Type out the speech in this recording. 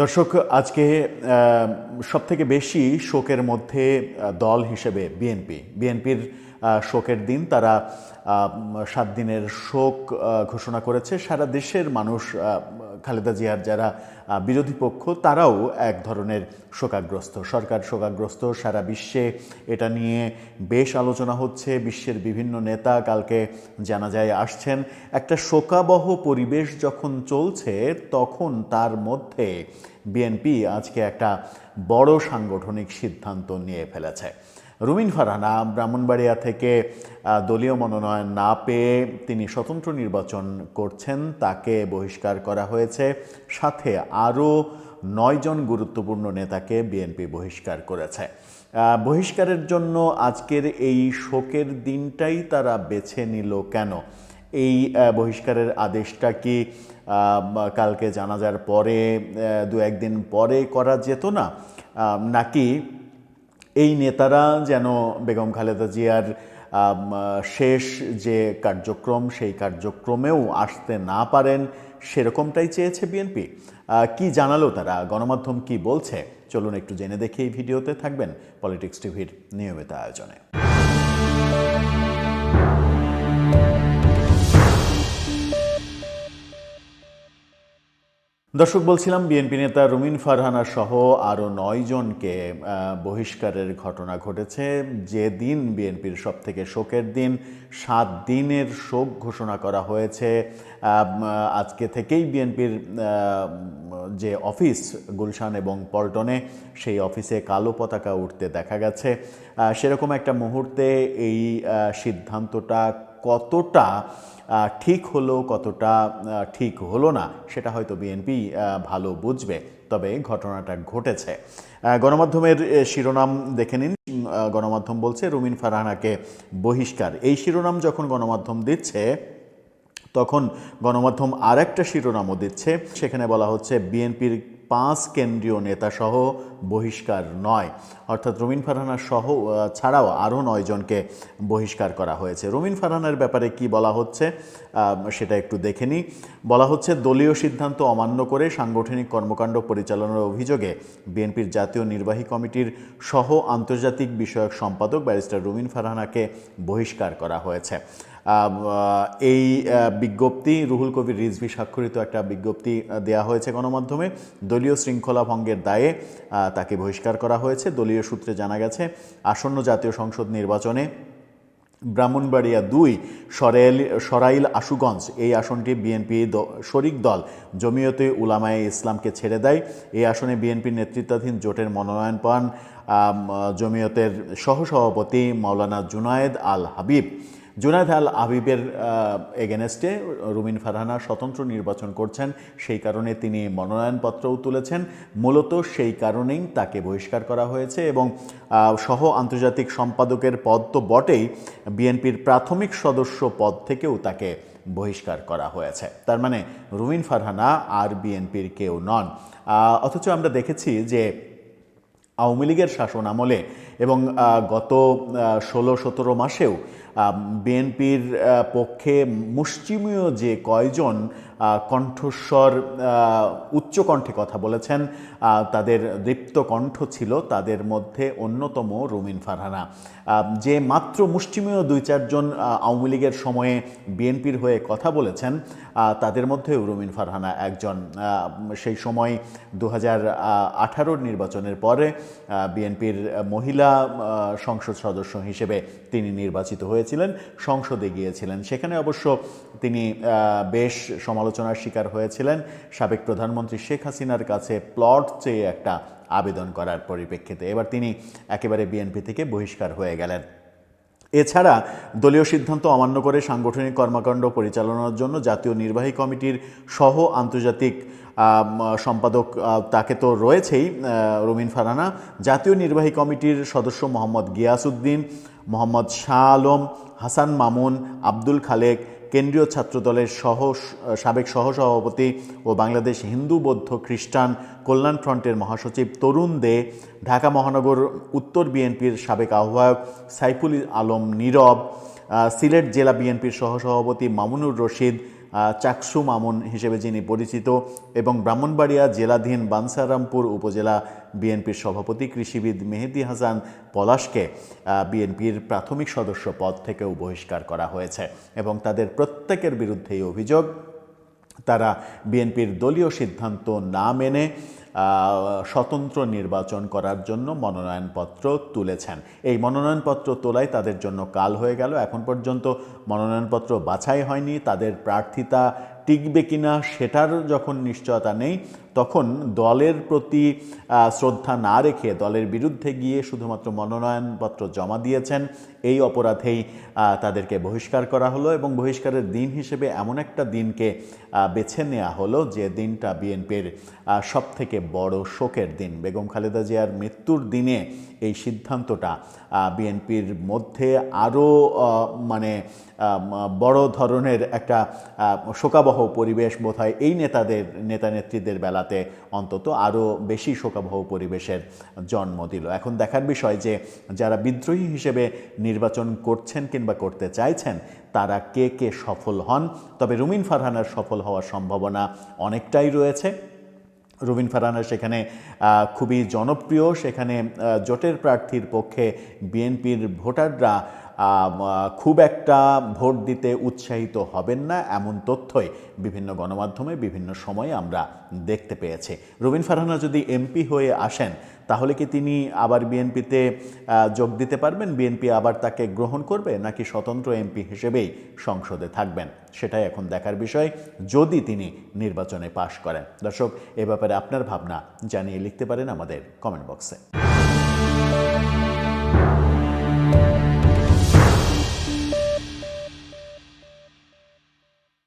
দর্শক, আজকে সবথেকে বেশি শোকের মধ্যে দল হিসেবে বিএনপি। বিএনপির শোকের দিন, তারা সাত দিনের শোক ঘোষণা করেছে। সারা দেশের মানুষ খালেদা জিয়ার যারা বিরোধী পক্ষ, তারাও এক ধরনের শোকাগ্রস্ত। সরকার শোকাগ্রস্ত, সারা বিশ্বে এটা নিয়ে বেশ আলোচনা হচ্ছে, বিশ্বের বিভিন্ন নেতা কালকে জানা যায় আসছেন। একটা শোকাবহ পরিবেশ যখন চলছে, তখন তার মধ্যে বিএনপি আজকে একটা বড় সাংগঠনিক সিদ্ধান্ত নিয়ে ফেলেছে। রুমিন ফারহানা ব্রাহ্মণবাড়িয়া থেকে দলীয় মনোনয়ন না পেয়ে তিনি স্বতন্ত্র নির্বাচন করছেন, তাকে বহিষ্কার করা হয়েছে। সাথে আরও নয়জন গুরুত্বপূর্ণ নেতাকে বিএনপি বহিষ্কার করেছে। বহিষ্কারের জন্য আজকের এই শোকের দিনটাই তারা বেছে নিল কেন? এই বহিষ্কারের আদেশটা কি কালকে জানাজার পরে দু একদিন পরে করা যেত না? নাকি এই নেতারা যেন বেগম খালেদা জিয়ার শেষ যে কার্যক্রম, সেই কার্যক্রমেও আসতে না পারেন, সেরকমটাই চেয়েছে বিএনপি। কি জানালো তারা? গণমাধ্যম কি বলছে? চলুন একটু জেনে দেখে এই ভিডিওতে, থাকবেন পলিটিক্স টিভির নিয়মিত আয়োজনে। দর্শক, বলছিলাম বিএনপি নেতা রুমিন ফারহানা সহ আরও নয়জনকে বহিষ্কারের ঘটনা ঘটেছে। যে দিন বিএনপির সব থেকে শোকের দিন, সাত দিনের শোক ঘোষণা করা হয়েছে। আজকে থেকেই বিএনপির যে অফিস গুলশান এবং পল্টনে, সেই অফিসে কালো পতাকা উঠতে দেখা গেছে। সেরকম একটা মুহূর্তে এই সিদ্ধান্তটা কতটা ঠিক হলো, কতটা ঠিক হলো না, সেটা হয়তো বিএনপি ভালো বুঝবে। তবে ঘটনাটা ঘটেছে। গণমাধ্যমের শিরোনাম দেখে নিন। গণমাধ্যম বলছে, রুমিন ফারহানাকে বহিষ্কার। এই শিরোনাম যখন গণমাধ্যম দিচ্ছে, তখন গণমাধ্যম আর একটা শিরোনামও দিচ্ছে। সেখানে বলা হচ্ছে বিএনপির পাঁচ কেন্দ্রীয় নেতাসহ বহিষ্কার নয়। অর্থাৎ রুমিন ফারহানা সহ ছাড়াও আরও নয় জনকে বহিষ্কার করা হয়েছে। রুমিন ফারহানার ব্যাপারে কি বলা হচ্ছে সেটা একটু দেখে নিই। বলা হচ্ছে, দলীয় সিদ্ধান্ত অমান্য করে সাংগঠনিক কর্মকাণ্ড পরিচালনার অভিযোগে বিএনপির জাতীয় নির্বাহী কমিটির সহ আন্তর্জাতিক বিষয়ক সম্পাদক ব্যারিস্টার রুমিন ফারহানাকে বহিষ্কার করা হয়েছে। এই বিজ্ঞপ্তি, রুহুল কবির রিজভি স্বাক্ষরিত একটা বিজ্ঞপ্তি দেয়া হয়েছে গণমাধ্যমে। দলীয় শৃঙ্খলা ভঙ্গের দায়ে তাকে বহিষ্কার করা হয়েছে। দলীয় সূত্রে জানা গেছে, আসন্ন জাতীয় সংসদ নির্বাচনে ব্রাহ্মণবাড়িয়া দুই সরাইল সরাইল আশুগঞ্জ, এই আসনটি বিএনপি শরিক দল জমিয়তে উলামায়ে ইসলামকে ছেড়ে দেয়। এই আসনে বিএনপির নেতৃত্বাধীন জোটের মনোনয়ন পান জমিয়তের সহসভাপতি মাওলানা জুনায়েদ আল হাবিব। জুনায়দ আল আবিবের এগেনেস্টে রুমিন ফারহানা স্বতন্ত্র নির্বাচন করছেন, সেই কারণে তিনি মনোনয়নপত্রও তুলেছেন। মূলত সেই কারণেই তাকে বহিষ্কার করা হয়েছে এবং সহ আন্তর্জাতিক সম্পাদকের পদ তো বটেই, বিএনপির প্রাথমিক সদস্য পদ থেকেও তাকে বহিষ্কার করা হয়েছে। তার মানে রুমিন ফারহানা আর বিএনপির কেউ নন। অথচ আমরা দেখেছি যে আওয়ামী লীগের শাসন আমলে এবং গত ষোলো সতেরো মাসেও বিএনপির পক্ষে মুষ্টিমীয় যে কয়জন কণ্ঠস্বর উচ্চ কণ্ঠে কথা বলেছেন। তাদের দীপ্ত কণ্ঠ ছিল তাদের মধ্যে অন্যতম রুমিন ফারহানা। যে মাত্র মুষ্টিমীয় দুই চারজন আওয়ামী লীগের সময়ে বিএনপির হয়ে কথা বলেছেন তাদের মধ্যেও রুমিন ফারহানা একজন। সেই সময় দু হাজার নির্বাচনের পরে বিএনপির মহিলা সংসদ সদস্য হিসেবে তিনি নির্বাচিত হয়েছিলেন, সংসদে গিয়েছিলেন। সেখানে অবশ্য তিনি বেশ বেশ সমালোচনার শিকার হয়েছিলেন সাবেক প্রধানমন্ত্রী শেখ হাসিনার কাছে প্লট চেয়ে একটা আবেদন করার পরিপ্রেক্ষিতে। এবার তিনি একেবারে বিএনপি থেকে বহিষ্কার হয়ে গেলেন। এছাড়া দলীয় সিদ্ধান্ত অমান্য করে সাংগঠনিক কর্মকাণ্ড পরিচালনার জন্য জাতীয় নির্বাহী কমিটির সহ আন্তর্জাতিক সম্পাদক তাকে তো রয়েছেই রুমিন ফারানা, জাতীয় নির্বাহী কমিটির সদস্য মোহাম্মদ গিয়াসউদ্দিন, মোহাম্মদ শাহ আলম, হাসান মামুন, আব্দুল খালেক কেন্দ্রীয় ছাত্রদলের সহ সাবেক সহসভাপতি ও বাংলাদেশ হিন্দু বৌদ্ধ খ্রিস্টান কল্যাণ ফ্রন্টের মহাসচিব তরুণ দে, ঢাকা মহানগর উত্তর বিএনপির সাবেক আহ্বায়ক সাইফুল আলম নীরব সিলেট জেলা বিএনপির সহসভাপতি মামুনুর রশিদ চাকসু মামুন হিসেবে যিনি পরিচিত এবং ব্রাহ্মণবাড়িয়া জেলাধীন বানসারামপুর উপজেলা বিএনপির সভাপতি কৃষিবিদ মেহেদি হাসান পলাশকে বিএনপির প্রাথমিক সদস্য পদ থেকেও বহিষ্কার করা হয়েছে এবং তাদের প্রত্যেকের বিরুদ্ধেই অভিযোগ তারা বিএনপির দলীয় সিদ্ধান্ত না মেনে স্বতন্ত্র নির্বাচন করার জন্য মনোনয়নপত্র তুলেছেন। এই মনোনয়নপত্র তোলায় তাদের জন্য কাল হয়ে গেল। এখন পর্যন্ত মনোনয়নপত্র বাছাই হয়নি। তাদের প্রার্থিতা টিকবে কিনা সেটার যখন নিশ্চয়তা নেই তখন দলের প্রতি শ্রদ্ধা না রেখে দলের বিরুদ্ধে গিয়ে শুধুমাত্র মনোনয়নপত্র জমা দিয়েছেন। এই অপরাধেই তাদেরকে বহিষ্কার করা হলো এবং বহিষ্কারের দিন হিসেবে এমন একটা দিনকে বেছে নেওয়া হলো যে দিনটা বিএনপির সব থেকে বড় শোকের দিন। বেগম খালেদা জিয়ার মৃত্যুর দিনে এই সিদ্ধান্তটা বিএনপির মধ্যে আরও মানে বড় ধরনের একটা শোকাবহ পরিবেশ বোধ এই নেতাদের নেতা নেত্রীদের বেলাতে অন্তত আরও বেশি শোকাবহ পরিবেশের জন্ম দিল। এখন দেখার বিষয় যে, যারা বিদ্রোহী হিসেবে নির্বাচন করছেন কিংবা করতে চাইছেন, তারা কে কে সফল হন? তবে রুমিন ফারহানার সফল হওয়ার সম্ভাবনা অনেকটাই রয়েছে। রুবিন ফারহানা সেখানে খুবই জনপ্রিয়। সেখানে জোটের প্রার্থীর পক্ষে বিএনপির ভোটাররা খুব একটা ভোট দিতে উৎসাহিত হবেন না এমন তথ্যই বিভিন্ন গণমাধ্যমে বিভিন্ন সময়ে আমরা দেখতে পেয়েছি। রুবিন ফারহানা যদি এমপি হয়ে আসেন, তাহলে কি তিনি আবার বিএনপিতে যোগ দিতে পারবেন? বিএনপি আবার তাকে গ্রহণ করবে? নাকি স্বতন্ত্র এমপি হিসেবেই সংসদে থাকবেন? সেটাই এখন দেখার বিষয়, যদি তিনি নির্বাচনে পাশ করেন। দর্শক, এ ব্যাপারে আপনার ভাবনা জানিয়ে লিখতে পারেন আমাদের কমেন্ট বক্সে।